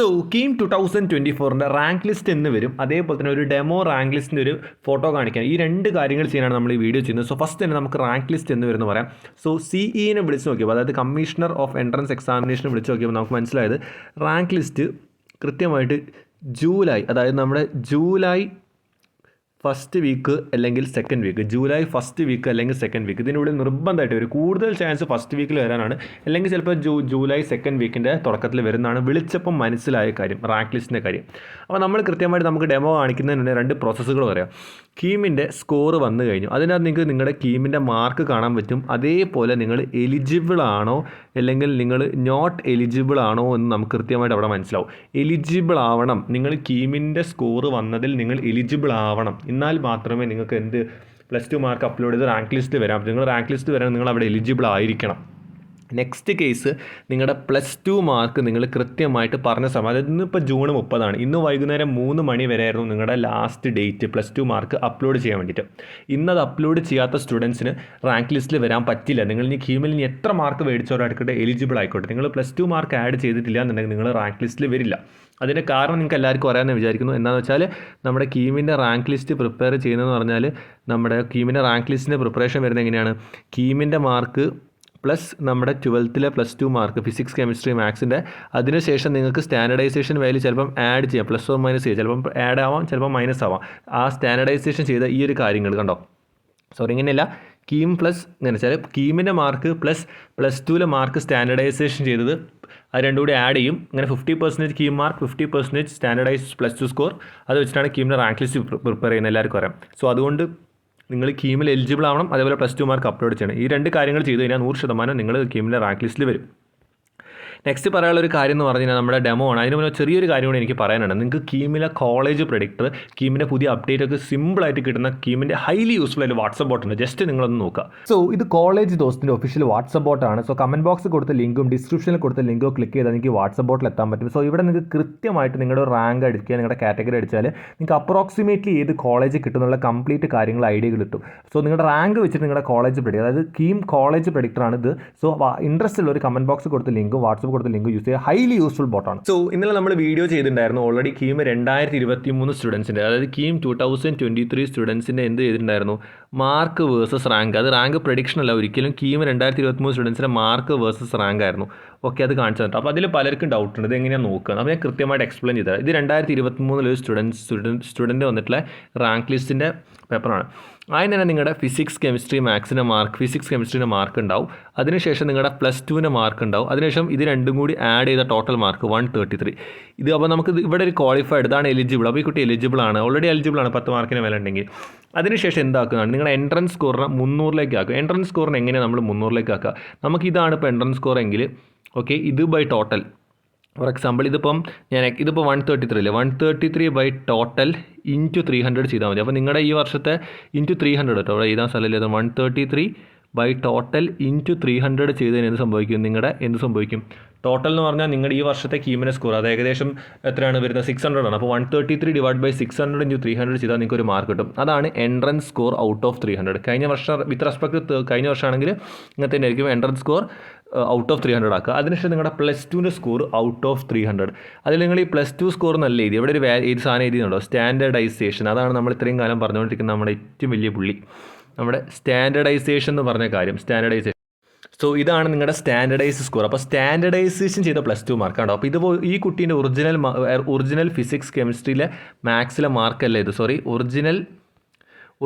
So KEAM two thousand twenty ഫോറിന്റെ rank list എന്ന് വരും. അതേപോലെ തന്നെ ഒരു ഡെമോ റാങ്ക് ലിസ്റ്റിന്റെ ഒരു ഫോട്ടോ കാണിക്കാൻ ഈ രണ്ട് കാര്യങ്ങൾ ചെയ്യാനാണ് നമ്മൾ ഈ വീഡിയോ ചെയ്യുന്നത്. സോ ഫസ്റ്റ് തന്നെ നമുക്ക് റാങ്ക് ലിസ്റ്റ് എന്ന് വരുന്നത് പറയാം. സോ സിഇനെ വിളിച്ച് നോക്കിയപ്പോൾ അതായത് കമ്മീഷണർ ഓഫ് എൻട്രൻസ് എക്സാമിനേഷൻ വിളിച്ച് നോക്കിയപ്പോൾ നമുക്ക് മനസ്സിലായത് റാങ്ക് ലിസ്റ്റ് കൃത്യമായിട്ട് ജൂലൈ അതായത് നമ്മുടെ ജൂലൈ ഫസ്റ്റ് വീക്ക് അല്ലെങ്കിൽ second week July first week അല്ലെങ്കിൽ സെക്കൻഡ് വീക്ക് ഇതിനുള്ളിൽ നിർബന്ധമായിട്ട് വരും കൂടുതൽ ചാൻസ് ഫസ്റ്റ് വീക്കിൽ വരാനാണ്. അല്ലെങ്കിൽ ചിലപ്പോൾ ജൂ ജൂലൈ സെക്കൻഡ് വീക്കിന്റെ തുടക്കത്തിൽ വരുന്നതാണ് വിളിച്ചപ്പം മനസ്സിലായ കാര്യം റാങ്ക് ലിസ്റ്റിന്റെ കാര്യം. അപ്പോൾ നമ്മൾ കൃത്യമായിട്ട് നമുക്ക് ഡെമോ കാണിക്കുന്നതിന് രണ്ട് പ്രോസസ്സുകൾ പറയാം. കീമിന്റെ സ്കോർ വന്നു കഴിഞ്ഞു. അതിനകത്ത് നിങ്ങൾക്ക് നിങ്ങളുടെ കീമിന്റെ മാർക്ക് കാണാൻ പറ്റും. അതേപോലെ നിങ്ങൾ എലിജിബിൾ ആണോ അല്ലെങ്കിൽ നിങ്ങൾ നോട്ട് എലിജിബിൾ ആണോ എന്ന് നമുക്ക് കൃത്യമായിട്ട് അവിടെ മനസ്സിലാവും. എലിജിബിൾ ആവണം. നിങ്ങൾ കീമിന്റെ സ്കോർ വന്നതിൽ നിങ്ങൾ എലിജിബിൾ ആവണം. എന്നാൽ മാത്രമേ നിങ്ങൾക്ക് എന്ത് പ്ലസ് ടു മാർക്ക് അപ്ലോഡ് ചെയ്ത് റാങ്ക് ലിസ്റ്റ് വരാം. നിങ്ങൾ റാങ്ക് ലിസ്റ്റ് വരാൻ നിങ്ങൾ അവിടെ എലിജിബിൾ ആയിരിക്കണം. നെക്സ്റ്റ് കേസ് നിങ്ങളുടെ പ്ലസ് ടു മാർക്ക് നിങ്ങൾ കൃത്യമായിട്ട് പറഞ്ഞ സമയം അതായത് ഇന്നിപ്പോൾ ജൂൺ മുപ്പതാണ്. ഇന്ന് വൈകുന്നേരം മൂന്ന് മണി വരെ ആയിരുന്നു നിങ്ങളുടെ last date plus two mark upload ചെയ്യാൻ വേണ്ടിയിട്ട്. ഇന്നത് അപ്ലോഡ് ചെയ്യാത്ത സ്റ്റുഡൻസിന് റാങ്ക് ലിസ്റ്റിൽ വരാൻ പറ്റില്ല. നിങ്ങൾ ഇനി കീമിൽ ഇനി എത്ര മാർക്ക് മേടിച്ചവരായിക്കോട്ടെ എലിജിബിൾ ആയിക്കോട്ടെ. നിങ്ങൾ പ്ലസ് ടു മാർക്ക് ആഡ് ചെയ്തിട്ടില്ല എന്നുണ്ടെങ്കിൽ നിങ്ങൾ റാങ്ക് ലിസ്റ്റിൽ വരില്ല. അതിന്റെ കാരണം നിങ്ങൾക്ക് എല്ലാവർക്കും അറിയാമെന്ന് വിചാരിക്കുന്നു. എന്താണെന്ന് വെച്ചാൽ നമ്മുടെ കീമിന്റെ റാങ്ക് ലിസ്റ്റ് പ്രിപ്പയർ ചെയ്യുന്നതെന്ന് പറഞ്ഞാൽ നമ്മുടെ കീമിന്റെ റാങ്ക് ലിസ്റ്റിന്റെ പ്രിപ്പറേഷൻ വരുന്നത് എങ്ങനെയാണ്? കീമിന്റെ മാർക്ക് പ്ലസ് നമ്മുടെ ട്വൽത്തിലെ plus two mark physics chemistry മാത്സിന്റെ അതിനുശേഷം നിങ്ങൾക്ക് സ്റ്റാൻഡർഡൈസേഷൻ വാല്യൂ ചിലപ്പം ആഡ് ചെയ്യാം പ്ലസ് ഓർ മൈനസ് ചെയ്യാം ചിലപ്പം ആഡ് ആവാം ചിലപ്പം മൈനസ് ആവാം. ആ സ്റ്റാൻഡർഡൈസേഷൻ ചെയ്ത ഈ ഒരു കാര്യങ്ങൾ കണ്ടോ? സോറി ഇങ്ങനെയല്ല. കീം പ്ലസ് ഇങ്ങനെ വെച്ചാൽ കീമിന്റെ മാർക്ക് പ്ലസ് പ്ലസ് ടുവിലെ മാർക്ക് സ്റ്റാൻഡർഡൈസേഷൻ ചെയ്തത് അത് രണ്ടും കൂടി ആഡ് ചെയ്യും. അങ്ങനെ fifty percentage KEAM mark fifty percentage standardise plus two score അത് വെച്ചിട്ടാണ് കീമിന്റെ റാങ്ക് ലിസ്റ്റ് പ്രിപ്പയർ ചെയ്യുന്നത് എല്ലാവർക്കും അറിയാം. സോ അതുകൊണ്ട് നിങ്ങൾ കീമിൽ എലിജിബിൾ ആവണം. അതേപോലെ പ്ലസ് ടു മാർക്ക് അപ്ലോഡ് ചെയ്യണം. ഈ രണ്ട് കാര്യങ്ങൾ ചെയ്ത് കഴിഞ്ഞാൽ നൂറ് ശതമാനം നിങ്ങൾ കീമിലെ റാങ്ക് ലിസ്റ്റിൽ വരും. നെക്സ്റ്റ് പറയാനുള്ള ഒരു കാര്യം എന്ന് പറഞ്ഞു കഴിഞ്ഞാൽ നമ്മുടെ ഡെമോ ആണ്. അതിന് മുന്നേ ചെറിയൊരു കാര്യം കൂടി എനിക്ക് പറയാനുണ്ട്. നിങ്ങൾക്ക് കീമിലെ കോളേജ് പ്രൊഡിക്ടർ കീമിന്റെ പുതിയ അപ്ഡേറ്റ് ഒക്കെ സിമ്പിളായിട്ട് കിട്ടുന്ന കീമിന്റെ ഹൈലി യൂസ്ഫുൾ ആയിട്ട് വാട്സപ്പ് ബോട്ട് ഉണ്ട്. ജസ്റ്റ് നിങ്ങളൊന്ന് നോക്കുക. സോ ഇത് കോളേജ് ദോസ്തിന്റെ ഒഫീഷ്യൽ വാട്സപ്പ് ബോട്ടാണ് സോ കമന്റ് ബോക്സ് കൊടുത്ത ലിങ്കും ഡിസ്ക്രിപ്ഷനിൽ കൊടുത്ത ലിങ്കോ ക്ലിക്ക് ചെയ്താൽ നിങ്ങൾക്ക് വാട്സപ്പ് ബോട്ടിൽ എത്താൻ പറ്റും. സോ ഇവിടെ നിങ്ങൾക്ക് കൃത്യമായിട്ട് നിങ്ങളുടെ റാങ്ക് അടിക്കുക നിങ്ങളുടെ കാറ്റഗറി അടിച്ചാൽ നിങ്ങൾക്ക് അപ്രോക്സിമേറ്റ്ലി ഏത് കോളേജ് കിട്ടുന്നുള്ള കംപ്ലീറ്റ് കാര്യങ്ങൾ ഐഡിയകൾ കിട്ടും. സോ നിങ്ങളുടെ റാങ്ക് വെച്ചിട്ട് നിങ്ങളുടെ കോളേജ് പ്രഡിക്ട് അതായത് കീം കോളേജ് പ്രഡിക്ടറാണ് ഇത്. സോ ഇൻട്രസ്റ്റ് ഉള്ള ഒരു കമന്റ് ബോക്സ് കൊടുത്ത ലിങ്കും വാട്സപ്പ് കൊടുത്ത ലിങ്ക് യൂസ് ചെയ്യുക ഹൈലി യൂസ്ഫുൾ ബോട്ടാണ് സോ ഇന്നലെ നമ്മൾ വീഡിയോ ചെയ്തിട്ടുണ്ടായിരുന്നു. ഓൾറെഡി കീം രണ്ടായിരത്തി ഇരുപത്തി മൂന്ന് സ്റ്റുഡൻസിന്റെ അതായത് KEAM two thousand twenty three സ്റ്റുഡൻസിന്റെ എന്ത് ചെയ്തിട്ടുണ്ടായിരുന്നു? മാർക്ക് വേഴ്സസ് റാങ്ക് അത് റാങ്ക് പ്രഡിക്ഷൻ അല്ല ഒരിക്കലും കീം രണ്ടായിരത്തി ഇരുപത്തി മൂന്ന് സ്റ്റുഡൻസിന്റെ മാർക്ക് വേഴ്സസ് റാങ്ക് ആയിരുന്നു. ഓക്കെ അത് കാണിച്ചു തന്നിട്ട്. അപ്പോൾ അതിൽ പലർക്കും ഡൗട്ട് ഉണ്ട്. ഇത് എങ്ങനെയാണ് നോക്കുക? അപ്പോൾ ഞാൻ കൃത്യമായിട്ട് എക്സ്പ്ലെയിൻ ചെയ്തത് ഇത് രണ്ടായിരത്തി ഇരുപത്തി മൂന്നിൽ ഒരു സ്റ്റുഡൻസ് സ്റ്റുഡന്റ് സ്റ്റുഡന്റ് വന്നിട്ടുള്ള റാങ്ക് ലിസ്റ്റിന്റെ പേപ്പറാണ് ആദ്യം തന്നെ നിങ്ങളുടെ ഫിസിക്സ് കെമിസ്ട്രി മാത്സിന്റെ മാർക്ക് ഫിസിക്സ് കെമിസ്ട്രീന്റെ മാർക്ക് ഉണ്ടാവും. അതിനുശേഷം നിങ്ങളുടെ പ്ലസ് ടുവിന്റെ മാർക്ക് ഉണ്ടാവും. അതിനുശേഷം ഇത് രണ്ടും കൂടി ആഡ് ചെയ്ത total mark one thirty three ഇത് അപ്പോൾ നമുക്ക് ഇവിടെ ഒരു ക്വാളിഫൈഡ് ഇതാണ് എലിജിബിൾ അപ്പോൾ ഈ കുട്ടി എലിജിബിൾ ആണ്. ഓൾറെഡി എലിജിബിൾ ആണ് പത്ത് മാർക്കിന് മേലെ ഉണ്ടെങ്കിൽ. അതിനുശേഷം എന്താക്കുന്നതാണ് നിങ്ങളുടെ എൻട്രൻസ് സ്കോറിനെ മുന്നൂറിലേക്ക് ആക്കുക. എൻട്രൻസ് സ്കോറിന് എങ്ങനെയാണ് നമ്മൾ മുന്നൂറിലേക്ക് ആക്കുക? നമുക്ക് ഇതാണ് ഇപ്പോൾ എൻട്രൻസ് സ്കോർ എങ്കിൽ ഓക്കെ ഇത് ബൈ ടോട്ടൽ ഫോർ എക്സാമ്പിൾ ഇതിപ്പം ഞാൻ ഇതിപ്പോൾ വൺ തേർട്ടി ത്രീ അല്ലേ one thirty three by total into three hundred ചെയ്താൽ മതി. അപ്പോൾ നിങ്ങളുടെ ഈ വർഷത്തെ ഇന്റു ത്രീ ഹൺഡ്രഡ് കേട്ടോ അവിടെ എഴുതാൻ സ്ഥലമില്ല one thirty three by total into three hundred ചെയ്തതിന് എന്ത് സംഭവിക്കും? നിങ്ങളുടെ എന്ത് സംഭവിക്കും? ടോട്ടൽ എന്ന് പറഞ്ഞാൽ നിങ്ങളുടെ ഈ വർഷത്തെ കീമിനെ സ്കോർ അത് ഏകദേശം എത്രയാണ് വരുന്നത്? സിക്സ് ഹൺഡ്രഡ് ആണ്. അപ്പോൾ one thirty three divide by six hundred into three hundred ചെയ്താൽ നിങ്ങൾക്ക് ഒരു മാർക്ക് കിട്ടും. അതാണ് entrance score out of three hundred കഴിഞ്ഞ വർഷം വിത്ത് റെസ്പെക്ട് കഴിഞ്ഞ വർഷമാണെങ്കിൽ ഇങ്ങനത്തെ ആയിരിക്കും entrance score out of three hundred ആക്കുക. അതിനുശേഷം നിങ്ങളുടെ പ്ലസ് ടുവിന്റെ score out of three hundred അതിൽ നിങ്ങൾ ഈ പ്ലസ് ടു സ്കോർ നല്ല എഴുതി. ഇവിടെ ഒരു ഏത് സാധനം എഴുതിയുണ്ടോ സ്റ്റാൻഡേർഡൈസേഷൻ അതാണ് നമ്മൾ ഇത്രയും കാലം പറഞ്ഞുകൊണ്ടിരിക്കുന്ന നമ്മുടെ ഏറ്റവും വലിയ പുള്ളി. നമ്മുടെ സ്റ്റാൻഡേർഡൈസേഷൻ എന്ന് പറഞ്ഞ കാര്യം. സ്റ്റാൻഡേർഡൈസേഷൻ സോ ഇതാണ് നിങ്ങളുടെ സ്റ്റാൻഡർഡൈസ് സ്കോർ അപ്പോൾ സ്റ്റാൻഡർഡൈസേഷൻ ചെയ്ത പ്ലസ് ടു മാർക്കാണോ അപ്പോൾ ഇത് ഈ കുട്ടീന്റെ ഒറിജിനൽ ഒറിജിനൽ ഫിസിക്സ് കെമിസ്ട്രിയിലെ മാത്സിലെ മാർക്കല്ല ഇത്? Sorry original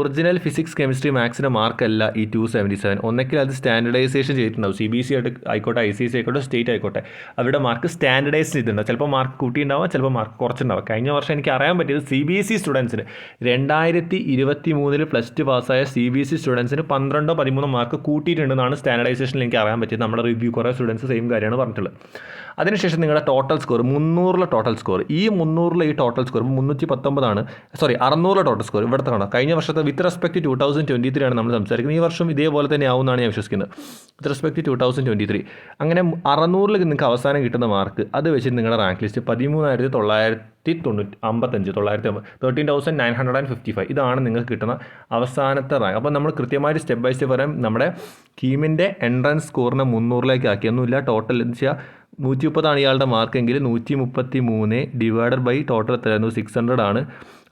original physics chemistry മാത്സിന്റെ മാർക്കല്ല ഈ ടു സെവന്റി സെവൻ ഒന്നെങ്കിൽ അത് സ്റ്റാൻഡർഡൈസേഷൻ ചെയ്തിട്ടുണ്ടാവും. സി ബി സി ആയിട്ട് ആയിക്കോട്ടെ ഐ സി സി ആയിക്കോട്ടെ സ്റ്റേറ്റ് ആയിക്കോട്ടെ. അവരുടെ മാർക്ക് സ്റ്റാൻഡർഡൈസ് ചെയ്തിട്ടുണ്ടാവും. ചിലപ്പോൾ മാർക്ക് കൂട്ടിയിട്ടുണ്ടാവാം ചിലപ്പോൾ മാർക്ക് കുറച്ചുണ്ടാവാം കഴിഞ്ഞ വർഷം എനിക്ക് അറിയാൻ പറ്റിയത് സി ബി എസ് ഇ സ്റ്റുഡൻസിന് രണ്ടായിരത്തി ഇരുപത്തി മൂന്നിൽ പ്ലസ് ടു പാസ്സായ സി ബി എസ് ഇ സ്റ്റുഡൻസിന് പന്ത്രണ്ടോ പതിമൂന്നോ മാർക്ക് കൂട്ടിയിട്ടുണ്ടെന്നാണ് സ്റ്റാൻഡർഡൈസേഷനിൽ എനിക്ക് അറിയാൻ പറ്റിയത്. നമ്മുടെ റിവ്യൂ കുറേ സ്റ്റുഡൻസ് സെയിം കാര്യമാണ് പറഞ്ഞിട്ടുള്ളത്. അതിനുശേഷം നിങ്ങളുടെ ടോട്ടൽ സ്കോർ മുന്നൂറിലെ ടോട്ടൽ സ്കോർ ഈ മുന്നൂറിലെ ഈ ടോട്ടൽ സ്കോർ മുന്നൂറ്റി പത്തൊമ്പതാണ് സോറി അറുന്നൂറിലെ ടോട്ടൽ സ്കോർ ഇവിടുത്തെ കാണാം. കഴിഞ്ഞ വർഷത്തെ with respect to thousand twenty three ആണ് നമ്മൾ സംസാരിക്കുന്നത്. ഈ വർഷം ഇതേപോലെ തന്നെ ആവുമെന്നാണ് ഞാൻ വിശ്വസിക്കുന്നത്. With respect to thousand twenty three അങ്ങനെ അറുന്നൂറിൽ നിങ്ങൾക്ക് അവസാനം കിട്ടുന്ന മാർക്ക് അത് വെച്ച് നിങ്ങളുടെ റാങ്ക് ലിസ്റ്റ് പതിമൂന്നായിരത്തി തൊള്ളായിരത്തി തൊള്ളായിരത്തി തൊണ്ണൂറ്റി അമ്പത്തഞ്ച് തൊള്ളായിരത്തി അമ്പത് thirteen thousand nine hundred and fifty five ഇതാണ് നിങ്ങൾക്ക് കിട്ടുന്ന അവസാനത്തെ റാങ്ക് അപ്പോൾ നമ്മൾ കൃത്യമായിട്ട് സ്റ്റെപ്പ് ബൈ സ്റ്റെപ്പ് പറയാം. നമ്മുടെ കീമിന്റെ എൻട്രൻസ് സ്കോറിനെ മുന്നൂറിലേക്ക് ആക്കി. ഒന്നുമില്ല ടോട്ടൽ എന്ന് വെച്ചാൽ നൂറ്റി മുപ്പതാണ് ഇയാളുടെ മാർക്കെങ്കിൽ നൂറ്റി മുപ്പത്തി മൂന്ന് ഡിവൈഡഡ് ബൈ ടോട്ടൽ എത്രയായിരുന്നു? സിക്സ് ഹൺഡ്രഡ് ആണ്.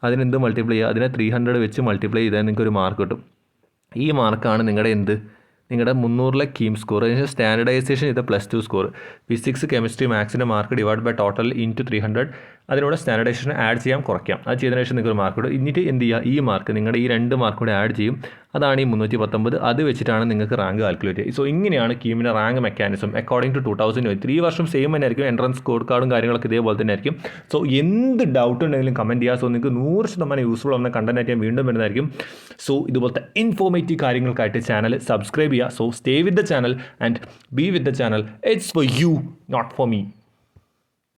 അതിനെന്ത് മൾട്ടിപ്ലൈ ചെയ്യുക? അതിനെ ത്രീ ഹൺഡ്രഡ് വെച്ച് മൾട്ടിപ്ലൈ ചെയ്താൽ നിങ്ങൾക്ക് ഒരു മാർക്ക് കിട്ടും. ഈ മാർക്കാണ് നിങ്ങളുടെ എന്ത്? നിങ്ങളുടെ മുന്നൂറിലെ കീം സ്കോർ അതിന് സ്റ്റാൻഡർഡൈസേഷൻ ഇത് plus two score physics chemistry മാത്സിന്റെ mark divide by total into three hundred അതിനോട് സ്റ്റാൻഡർഡൈസേഷൻ ആഡ് ചെയ്യാം കുറയ്ക്കാം. അത് ചെയ്തതിനു ശേഷം നിങ്ങൾക്ക് ഒരു മാർക്ക് കിട്ടും. എന്നിട്ട് എന്ത് ചെയ്യുക? ഈ മാർക്ക് നിങ്ങളുടെ ഈ രണ്ട് മാർക്ക് കൂടെ ആഡ് ചെയ്യും. അതാണ് ഈ മുന്നൂറ്റി പത്തൊമ്പത് അത് വെച്ചിട്ടാണ് നിങ്ങൾക്ക് റാങ്ക് കാൽക്കുലേറ്റ് ചെയ്യുക. സോ ഇങ്ങനെയാണ് കീമിന്റെ rank mechanism according to two thousand twenty three വർഷം സെയിം തന്നെ ആയിരിക്കും. എൻട്രൻസ് സ്കോർ കാർഡും കാര്യങ്ങളൊക്കെ ഇതേപോലെ തന്നെ ആയിരിക്കും. സോ എന്ത് ഡൗട്ട് ഉണ്ടെങ്കിലും കമന്റ് ചെയ്യുക. സോ നിങ്ങൾക്ക് നൂറ് ശതമാനം യൂസ്ഫുൾ ആവുന്ന കണ്ടന്റ് ഞാൻ വീണ്ടും വരുന്നതായിരിക്കും. സോ ഇതുപോലത്തെ ഇൻഫോർമേറ്റീവ് കാര്യങ്ങൾക്കായിട്ട് ചാനൽ സബ്സ്ക്രൈബ് ചെയ്യുക. So stay with the channel and be with the channel it's for you not for me